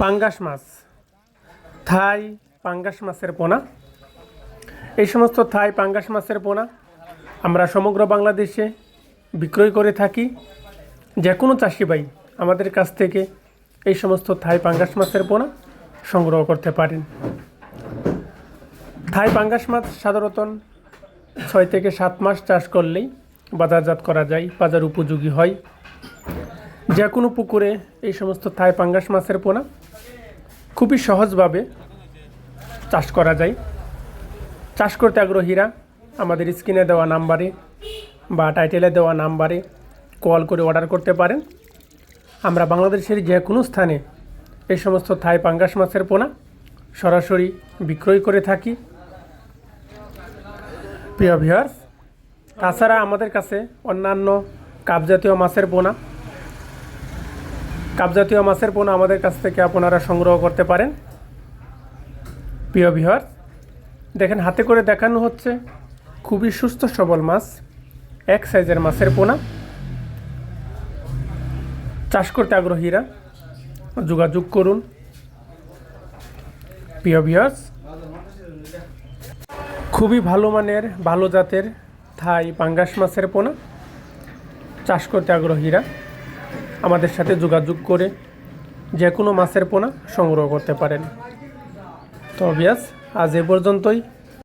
পাঙ্গাস মাছ। থাই পাঙ্গাস মাছের পোনা। এই সমস্ত থাই পাঙ্গাস মাছের পোনা আমরা সমগ্র বাংলাদেশে বিক্রয় করে থাকি। যে কোনো চাষি ভাই আমাদের কাছ থেকে এই সমস্ত থাই পাঙ্গাস মাছের পোনা সংগ্রহ করতে পারেন। থাই পাঙ্গাস মাছ সাধারণত ছয় থেকে সাত মাস চাষ করলেই বাজারজাত করা যায়, বাজার উপযোগী হয়। যে কোনো পুকুরে এই সমস্ত থাই পাঙ্গাস মাছের পোনা খুবই সহজভাবে চাষ করা যায়। চাষ করতে আগ্রহীরা আমাদের স্ক্রিনে দেওয়া নাম্বারে বা টাইটেলে দেওয়া নাম্বারে কল করে অর্ডার করতে পারেন। আমরা বাংলাদেশের যে কোনো স্থানে এই সমস্ত থাই পাঙ্গাস মাছের পোনা সরাসরি বিক্রয় করে থাকি। প্রিয় ভিউয়ার্স তাছাড়া আমাদের কাছে অন্যান্য কাপজাতীয় মাছের পোনা কাপজাতীয় মাছের পোনা আমাদের কাছ থেকে আপনারা সংগ্রহ করতে পারেন। প্রিয় ভিউয়ার্স দেখেন, হাতে করে দেখানো হচ্ছে খুবই সুস্থ, সবল মাছ, এক সাইজের মাছের পোনা। চাষ করতে আগ্রহীরা যোগাযোগ করুন। প্রিয় ভিউয়ার্স খুবই ভালো মানের, ভালো জাতের থাই পাঙ্গাস মাছের পোনা। চাষ করতে আগ্রহীরা আমাদের সাথে যোগাযোগ করে যে কোনো মাছের পোনা সংগ্রহ করতে পারেন। তো বিয়াস, আজ এ পর্যন্তই।